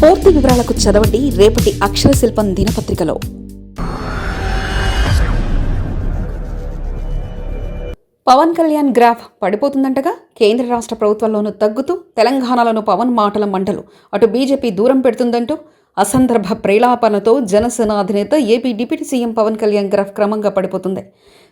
పూర్తి వివరాలకు చదవండి రేపటి అక్షర శిల్పం దినపత్రికలో. పవన్ కళ్యాణ్ గ్రాఫ్ పడిపోతుందంటగా కేంద్ర రాష్ట్ర ప్రభుత్వాల్లోనూ తగ్గుతూ తెలంగాణలోనూ పవన్ మాటల మంటలు. అటు బీజేపీ దూరం పెడుతుందంటూ అసందర్భ ప్రేలాపనతో జనసేన అధినేత AP deputy CM Pawan Kalyan graph క్రమంగా పడిపోతుంది.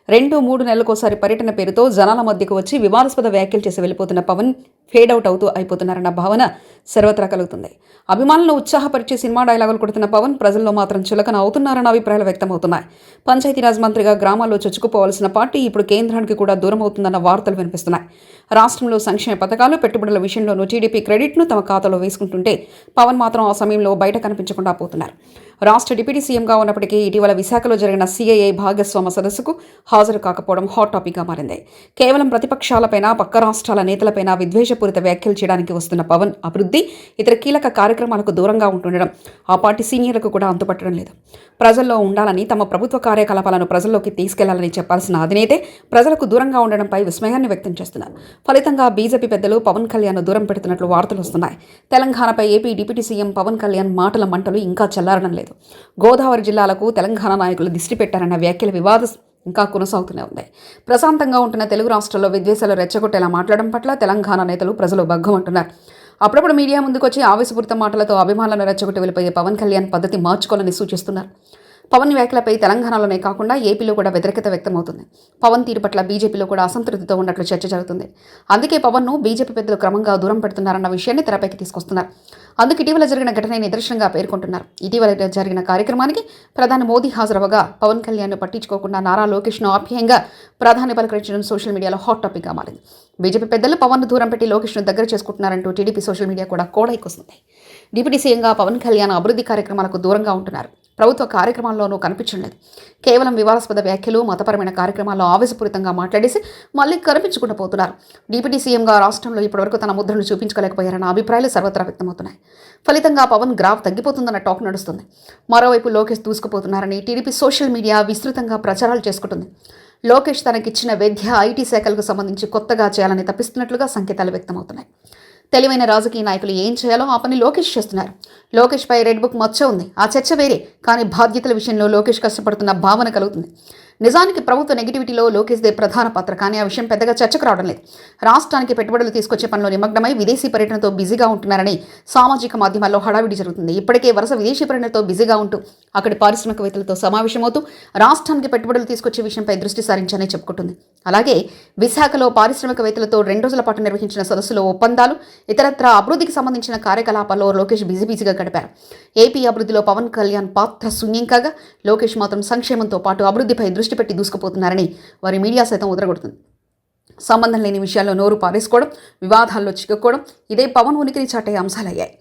రెండు మూడు నెలలకోసారి పర్యటన పేరుతో జనాల మధ్యకు వచ్చి వివాదాస్పద వ్యాఖ్యలు చేసి వెళ్ళిపోతున్న పవన్ ఫేడ్ అవుట్ అవుతూ అయిపోతున్నారన్న భావన సర్వత్రా కలుగుతుంది. అభిమానులను ఉత్సాహపరిచే సినిమా డైలాగులు కొడుతున్న పవన్ ప్రజల్లో మాత్రం చులకన అవుతున్నారన్న అభిప్రాయాలు వ్యక్తమవుతున్నాయి. పంచాయతీరాజ్ మంత్రిగా గ్రామాల్లో చొచ్చుకుపోవాల్సిన పార్టీ ఇప్పుడు కేంద్రానికి కూడా దూరం అవుతుందన్న వార్తలు వినిపిస్తున్నాయి. రాష్ట్రంలో సంక్షేమ పథకాలు పెట్టుబడుల విషయంలోనూ టీడీపీ క్రెడిట్ను తమ ఖాతాలో వేసుకుంటుంటే పవన్ మాత్రం ఆ సమయంలో బయట కనిపించకుండా పోతున్నారు. రాష్ట్ర డిప్యూటీ సీఎంగా ఉన్నప్పటికీ ఇటీవల విశాఖలో జరిగిన సీఐఐ భాగస్వామ సదస్సుకు హాజరు కాకపోవడం హాట్ టాపిక్గా మారింది. కేవలం ప్రతిపక్షాలపైన పక్క రాష్ట్రాల నేతలపైన విద్వేషపూరిత వ్యాఖ్యలు చేయడానికి వస్తున్న పవన్ అభివృద్ధి ఇతర కీలక కార్యక్రమాలకు దూరంగా ఉంటుండడం ఆ పార్టీ సీనియర్లకు కూడా అంతుపట్టడం లేదు. ప్రజల్లో ఉండాలని తమ ప్రభుత్వ కార్యకలాపాలను ప్రజల్లోకి తీసుకెళ్ళాలని చెప్పాల్సిన అధినేతే ప్రజలకు దూరంగా ఉండడంపై విస్మయాన్ని వ్యక్తం చేస్తున్నారు. ఫలితంగా బీజేపీ పెద్దలు పవన్ కళ్యాణ్ దూరం పెడుతున్నట్లు వార్తలు వస్తున్నాయి. తెలంగాణపై AP deputy CM Pawan Kalyan మాటల మంటలు ఇంకా చల్లారడం లేదు. గోదావరి జిల్లాలకు తెలంగాణ నాయకులు దిష్టి పెట్టారన్న వ్యాఖ్యల వివాద ఇంకా కొనసాగుతూనే ఉంది ప్రశాంతంగా ఉంటున్న తెలుగు రాష్ట్రాల్లో విద్వేషాలు రెచ్చగొట్టేలా మాట్లాడడం పట్ల తెలంగాణ నేతలు ప్రజలు భగ్గమంటున్నారు. అప్పుడప్పుడు మీడియా ముందుకొచ్చి ఆవేశపూరిత మాటలతో అభిమానులను రెచ్చగొట్టి వెళ్ళిపోయే పవన్ కళ్యాణ్ పద్ధతి మార్చుకోవాలని సూచిస్తున్నారు. పవన్ వ్యాఖ్యలపై తెలంగాణలోనే కాకుండా ఏపీలో కూడా వ్యతిరేకత వ్యక్తమవుతుంది. పవన్ తీరు పట్ల బీజేపీలో కూడా అసంతృప్తితో ఉన్నట్లు చర్చ జరుగుతుంది. అందుకే పవన్ను బీజేపీ పెద్దలు క్రమంగా దూరం పెడుతున్నారన్న విషయాన్ని తెరపైకి తీసుకొస్తున్నారు. అందుకు ఇటీవల జరిగిన ఘటన నిదర్శనంగా పేర్కొంటున్నారు. ఇటీవల జరిగిన కార్యక్రమానికి ప్రధాని మోదీ హాజరవగా పవన్ కళ్యాణ్ను పట్టించుకోకుండా నారా లోకేష్ను ఆప్యాయంగా ప్రధాని పలకరించడం సోషల్ మీడియాలో హాట్ టాపిక్గా మారింది. బీజేపీ పెద్దలు పవన్ను దూరం పెట్టి లోకేష్ను దగ్గర చేసుకుంటున్నారంటూ టీడీపీ సోషల్ మీడియా కూడా కోడైకొస్తుంది. డిప్యూటీ సీఎంగా పవన్ కళ్యాణ్ అభివృద్ధి కార్యక్రమాలకు దూరంగా ఉంటున్నారు. ప్రభుత్వ కార్యక్రమాల్లోనూ కనిపించలేదు కేవలం వివాదాస్పద వ్యాఖ్యలు మతపరమైన కార్యక్రమాల్లో ఆవేశపూరితంగా మాట్లాడేసి మళ్ళీ కనిపించకుండా పోతున్నారు. డిప్యూటీ సీఎంగా రాష్ట్రంలో ఇప్పటివరకు తన ముద్రను చూపించుకోలేకపోయారన్న అభిప్రాయాలు సర్వత్రా వ్యక్తమవుతున్నాయి. ఫలితంగా పవన్ గ్రాఫ్ తగ్గిపోతుందన్న టాక్ నడుస్తుంది. మరోవైపు లోకేష్ దూసుకుపోతున్నారని టీడీపీ సోషల్ మీడియా విస్తృతంగా ప్రచారాలు చేసుకుంటుంది. లోకేష్ తనకిచ్చిన వైద్య ఐటీ శాఖలకు సంబంధించి కొత్తగా చేయాలని తప్పిస్తున్నట్లుగా సంకేతాలు వ్యక్తమవుతున్నాయి. తెలివైన రాజకీయ నాయకులు ఏం చేయాలో ఆ పని లోకేష్ చేస్తున్నారు. లోకేష్ పై రెడ్ బుక్ మచ్చ ఉంది. ఆ చర్చ వేరే. కానీ బాధ్యతల విషయంలో లోకేష్ కష్టపడుతున్న భావన కలుగుతుంది. నిజానికి ప్రభుత్వ నెగిటివిటీలో లోకేష్దే ప్రధాన పాత్ర కానీ ఆ విషయం పెద్దగా చర్చకు రావడం లేదు. రాష్ట్రానికి పెట్టుబడులు తీసుకొచ్చే పనిలో నిమగ్నమై విదేశీ పర్యటనతో బిజీగా ఉంటున్నారని సామాజిక మాధ్యమాల్లో హడావిడి జరుగుతుంది. ఇప్పటికే వరుస విదేశీ పర్యటనతో బిజీగా ఉంటూ అక్కడి పారిశ్రామికవేత్తలతో సమావేశమవుతూ రాష్ట్రానికి పెట్టుబడులు తీసుకొచ్చే విషయంపై దృష్టి సారించాలని చెప్పుకుంటుంది. అలాగే విశాఖలో పారిశ్రామికవేత్తలతో రెండు రోజుల పాటు నిర్వహించిన సదస్సులో ఒప్పందాలు ఇతరత్ర అభివృద్ధికి సంబంధించిన కార్యకలాపాల్లో లోకేష్ బిజీ బిజీగా గడిపారు. ఏపీ అభివృద్ధిలో పవన్ కళ్యాణ్ పాత్ర శూన్యం కాగా లోకేష్ మాత్రం సంక్షేమంతో పాటు అభివృద్ధిపై దృష్టి దృష్టి పెట్టి దూసుకుపోతున్నారని వారి మీడియా సైతం ఉదరగొడుతుంది. సంబంధం లేని విషయాల్లో నోరు పారేసుకోవడం వివాదాల్లో చిక్కుకోవడం ఇదే పవన్ ఉనికిని చాటే అంశాలయ్యాయి.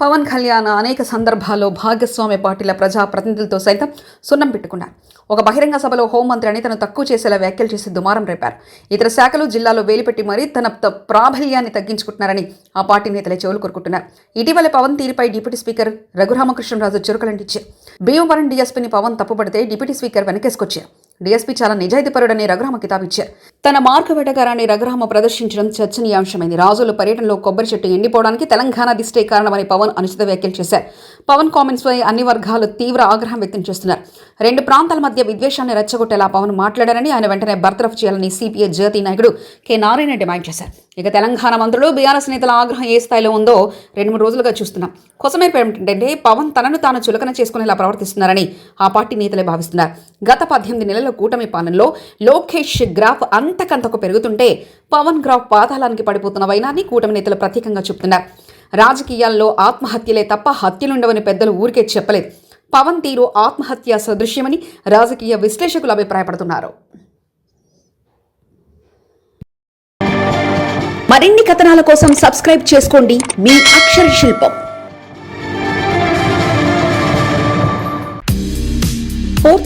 పవన్ కళ్యాణ్ అనేక సందర్భాల్లో భాగస్వామ్య పార్టీల ప్రజా ప్రతినిధులతో సైతం సున్నం పెట్టుకున్నారు. ఒక బహిరంగ సభలో హోంమంత్రి అని తను తక్కువ చేసేలా వ్యాఖ్యలు చేసి దుమారం రేపారు. ఇతర శాఖలు జిల్లాలో వేలిపెట్టి మరీ తన త- ప్రాబల్యాన్ని తగ్గించుకుంటున్నారని ఆ పార్టీ నేతలే చెవులు కోరుకుంటున్నారు ఇటీవల పవన్ తీరుపై డిప్యూటీ స్పీకర్ రఘురామకృష్ణరాజు చురుకలంటిచ్చారు. భీమవరం డీఎస్పీని పవన్ తప్పుపడితే డిప్యూటీ స్పీకర్ వెనకేసుకొచ్చారు. డీఎస్పీ చాలా నిజాయితీపరుడని రఘురామ కితాబిచ్చారు. తన మార్గ వెటకారాన్ని రఘురామ ప్రదర్శించడం చర్చనీయాంశమైంది. రాజుల పర్యటనలో కొబ్బరి చెట్టు ఎండిపోవడానికి తెలంగాణ దిష్టే కారణమని పవన్ అనుచిత వ్యాఖ్యలు చేశారు. పవన్ కామెంట్స్ పై అన్ని వర్గాలు తీవ్ర ఆగ్రహం వ్యక్తం చేస్తున్నారు. రెండు ప్రాంతాల మధ్య విద్వేషాన్ని రెచ్చగొట్టేలా పవన్ మాట్లాడారని ఆయన వెంటనే బర్తరఫ్ చేయాలని సిపిఐ జాతీయ నాయకుడు కె నారాయణ డిమాండ్ చేశారు. ఇక తెలంగాణ మంత్రులు బీఆర్ఎస్ నేతల ఆగ్రహం ఏ స్థాయిలో ఉందో రెండు మూడు రోజులుగా చూస్తున్నాం. కోసమే ఏమిటంటే పవన్ తనను తాను చులకన చేసుకునేలా ప్రవర్తిస్తున్నారని ఆ పార్టీ నేతలే భావిస్తున్నారు. గత పద్దెనిమిది నెలల కూటమి పాలనలో లోకేష్ గ్రాఫ్ అంతకంతకు పెరుగుతుంటే పవన్ గ్రాఫ్ పాతాళానికి పడిపోతున్న వైనాన్ని కూటమి నేతలు ప్రత్యేకంగా చెబుతున్నారు. రాజకీయాల్లో ఆత్మహత్యలే తప్ప హత్యలుండవని పెద్దలు ఊరికే చెప్పలేదు. పవన్ తీరు ఆత్మహత్య సదృశ్యమని రాజకీయ విశ్లేషకులు అభిప్రాయపడుతున్నారు. మరిన్ని కథనాల కోసం సబ్స్క్రైబ్ చేసుకోండి. మీ అక్షర శిల్పం.